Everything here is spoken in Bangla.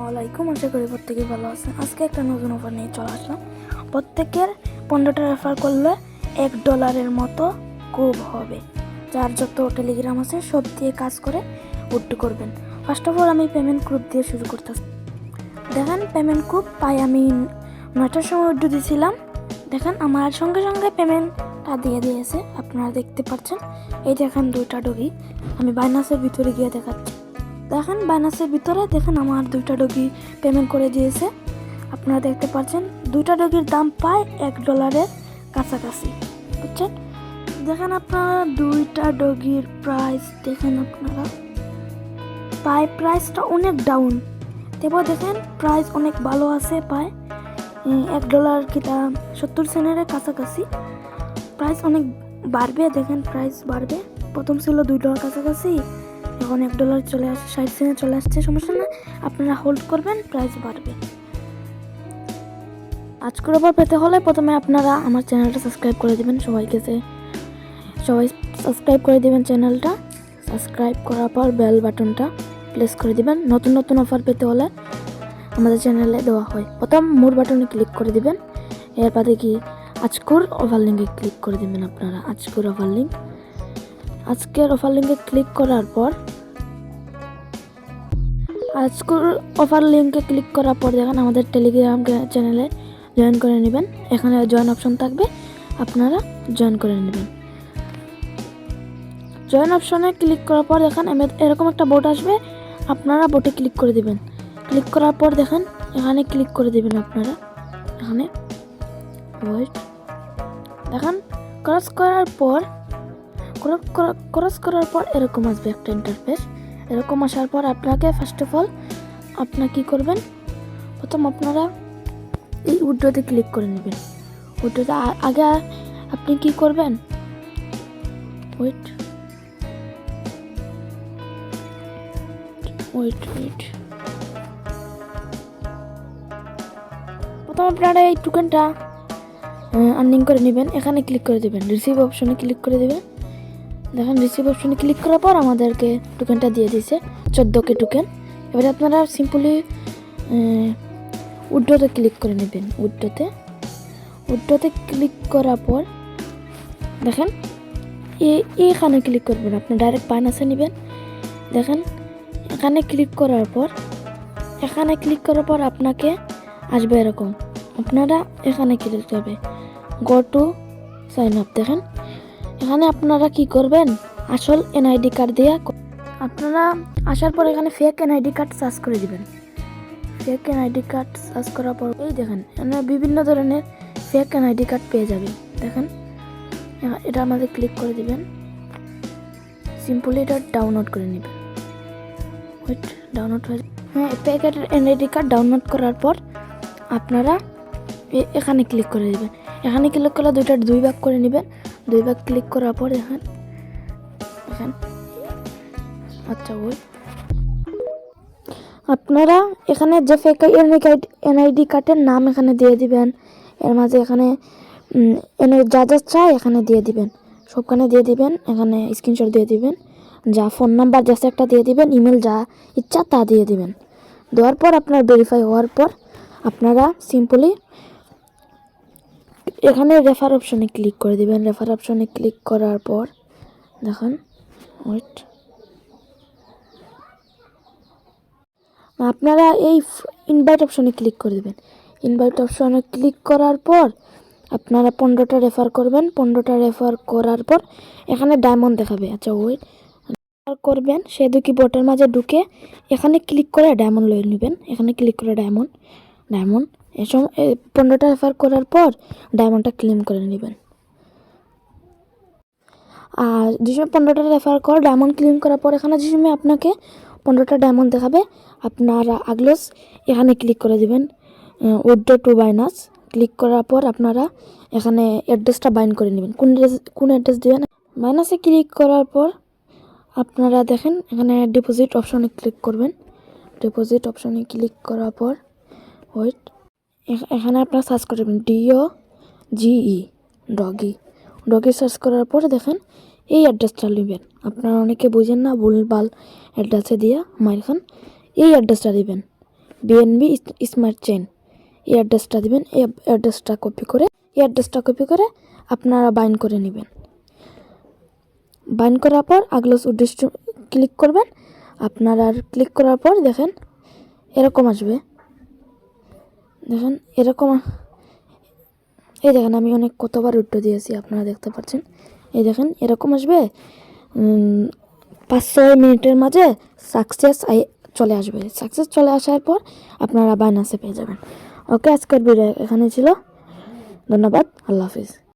ওয়ালাইকুম, আশা করি প্রত্যেকে ভালো আছেন। আজকে একটা নতুন অফার নিয়ে চলে আসলাম। প্রত্যেকের পনেরোটা রেফার করলে এক ডলারের মতো কুব হবে। যার যত টেলিগ্রাম আছে, সব দিয়ে কাজ করে উড্ডু করবেন। ফার্স্ট অফ অল আমি পেমেন্ট গ্রুপ দিয়ে শুরু করতেছি। দেখেন পেমেন্ট গ্রুপ পাই আমি নয়টার সময় উড্ডু দিয়েছিলাম দেখেন, আমার সঙ্গে সঙ্গে পেমেন্টটা দিয়ে দিয়েছে। আপনারা দেখতে পাচ্ছেন। এই দেখেন দুইটা ডগি আমি বাইনাসের ভিতরে গিয়ে দেখাচ্ছি। দেখেন বাইনাসের ভিতরে দেখেন আমার দুইটা ডগি পেমেন্ট করে দিয়েছে। আপনারা দেখতে পাচ্ছেন, দুইটা ডগির দাম পায় এক ডলারের কাছাকাছি, বুঝছেন? দেখেন আপনারা, দুইটা ডগির প্রাইস দেখেন আপনারা। পায় প্রাইসটা অনেক ডাউন তবুও দেখেন প্রাইস অনেক ভালো আছে পায় এক ডলার কিটা সত্তর সেন্টের কাছাকাছি। প্রাইস অনেক বাড়বে, দেখেন প্রাইস বাড়বে। প্রথম ছিল দুই ডলার কাছাকাছি এখন এক ডলার চলে আসছে ষাট সেন্টে চলে আসছে, সমস্যা না। আপনারা হোল্ড করবেন প্রাইস বাড়বে। আজকের ওপর পেতে হলে প্রথমে আপনারা আমার চ্যানেলটা সাবস্ক্রাইব করে দেবেন সবাইকে যে, সবাই সাবস্ক্রাইব করে দেবেন চ্যানেলটা সাবস্ক্রাইব করার পর বেল বাটনটা প্রেস করে দিবেন। নতুন নতুন অফার পেতে হলে আমাদের চ্যানেলে দেওয়া হয়। প্রথম মোর বাটনে ক্লিক করে দিবেন। এর বাদে কি? আজকের ওভার লিঙ্কে ক্লিক করে দিবেন আপনারা। আজকের ওভার লিঙ্ক আজকের অফার লিঙ্কে ক্লিক করার পর, আজকের অফার লিঙ্কে ক্লিক করার পর দেখেন আমাদের টেলিগ্রাম চ্যানেলে জয়েন করে নেবেন। এখানে জয়েন অপশন থাকবে, আপনারা জয়েন করে নেবেন। জয়েন অপশনে ক্লিক করার পর দেখেন এরকম একটা বোট আসবে, আপনারা বোটে ক্লিক করে দিবেন। ক্লিক করার পর দেখেন, এখানে ক্লিক করে দিবেন আপনারা। এখানে দেখেন ক্রস করার পর ক্রস করার পর এরকম আসবে একটা ইন্টারফেস এরকম আসার পর আপনাকে ফার্স্ট অফ অল আপনার কি করবেন? প্রথম আপনারা এই উড্ডোতে ক্লিক করে নেবেন। উড্ডোতে আগে আপনি কি করবেন? ওয়েট ওয়েট ওয়েট প্রথম আপনারা এই টোকেনটা আর্নিং করে নেবেন। এখানে ক্লিক করে দেবেন। রিসিভ অপশনে ক্লিক করে দেবেন। দেখেন রিসিভ অপশনে ক্লিক করার পর আমাদেরকে টোকেনটা দিয়ে দিয়েছে চোদ্দ কে টোকেন এবারে আপনারা সিম্পলি উড্ডোতে ক্লিক করে নেবেন, উড্ডোতে। উড্ডোতে ক্লিক করার পর, দেখেন, এ- এখানে ক্লিক করবেন আপনি ডাইরেক্ট বাইনাসে নেবেন। দেখেন, এখানে ক্লিক করার পর, এখানে ক্লিক করার পর আপনাকে আসবে এরকম। আপনারা এখানে ক্লিক করবে। গো টু সাইন আপ দেখেন। এখানে আপনারা কি করবেন? আসল এনআইডি কার্ড দিয়ে আপনারা আসার পর এখানে ফেক এনআইডি কার্ড সার্চ করে দিবেন। ফেক এনআইডি কার্ড সার্চ করার পর এই দেখেন, এখানে বিভিন্ন ধরনের ফেক এনআইডি কার্ড পেয়ে যাবেন। দেখেন এটা আমাদের ক্লিক করে দিবেন। সিম্পলি এটা ডাউনলোড করে নেবেন। ওয়েট ডাউনলোড হয়ে হ্যাঁ প্যাকেট এনআইডি কার্ড ডাউনলোড করার পর আপনারা এখানে ক্লিক করে দেবেন। এখানে ক্লিক করলে দুইটা দুই ভাগ করে নেবেন। দুই ভাগ ক্লিক করার পর দেখেন দেখেন আচ্ছা ওই। আপনারা এখানে যে ফেক এনআইডি কার্ডের নাম এখানে দিয়ে দিবেন। এর মাঝে এখানে উম, এনে যা যা চাই এখানে দিয়ে দিবেন। সবখানে দিয়ে দিবেন এখানে স্ক্রিনশট দিয়ে দিবেন। যা ফোন নাম্বার জাস্ট একটা দিয়ে দিবেন ইমেল যা ইচ্ছা তা দিয়ে দিবেন। দেওয়ার পর আপনার ভেরিফাই হওয়ার পর আপনারা সিম্পলি এখানে রেফার অপশনে ক্লিক করে দিবেন। রেফার অপশনে ক্লিক করার পর, দেখুন ওয়েট আপনারা এই ইনভাইট অপশনে ক্লিক করে দেবেন। ইনভাইট অপশনে ক্লিক করার পর, আপনারা পনেরোটা রেফার করবেন। পনেরোটা রেফার করার পর, এখানে ডায়মন্ড দেখাবে। আচ্ছা ওয়েট করবেন, সে দুকি বোটের মাঝে ঢুকে এখানে ক্লিক করে ডায়মন্ড লয়ে নেবেন। এখানে ক্লিক করে ডায়মন্ড ডায়মন্ড এসব পনেরোটা রেফার করার পর ডায়মন্ডটা ক্লেম করে নেবেন। আর যে সময় পনেরোটা রেফার কর ডায়মন্ড ক্লেম করার পর এখানে যে সময় আপনাকে পনেরোটা ডায়মন্ড দেখাবে, আপনারা আগলোস এখানে ক্লিক করে দেবেন। উইড্রো টু বাইনাস ক্লিক করার পর আপনারা এখানে অ্যাড্রেসটা বাইন করে নেবেন। কোন কোন অ্যাড্রেস দেবেন? মাইনাসে ক্লিক করার পর আপনারা দেখেন এখানে ডিপোজিট অপশনে ক্লিক করবেন। ডিপোজিট অপশনে ক্লিক করার পর ওয়েট এখানে আপনারা সার্চ করবেন D O G E doggy doggy search করার পর দেখেন এই অ্যাড্রেসটা নেবেন। আপনারা অনেকে বুঝেন না, ভুলভাল অ্যাড্রেসে দিয়া মাইর খান। এই অ্যাড্রেসটা দিবেন। বিএনবি স্মার্ট চেন এই অ্যাড্রেসটা দিবেন, এই অ্যাড্রেসটা কপি করে, এই অ্যাড্রেসটা কপি করে আপনারা বাইন করে নেবেন। বাইন করার পর আগলোস উদ্দেশ্য ক্লিক করবেন। আপনার আর ক্লিক করার পর দেখেন এরকম আসবে। দেখেন, এরকম এই দেখেন, আমি অনেক কতবার উল্টো দিয়েছি, আপনারা দেখতে পাচ্ছেন। এই দেখেন, এরকম আসবে পাঁচ ছয় মিনিটের মাঝে সাকসেস আই চলে আসবে। সাকসেস চলে আসার পর আপনারা বাইনাসে পেয়ে যাবেন। ওকে আজকের ভিডিও এখানে ছিল। ধন্যবাদ, আল্লাহ হাফিজ।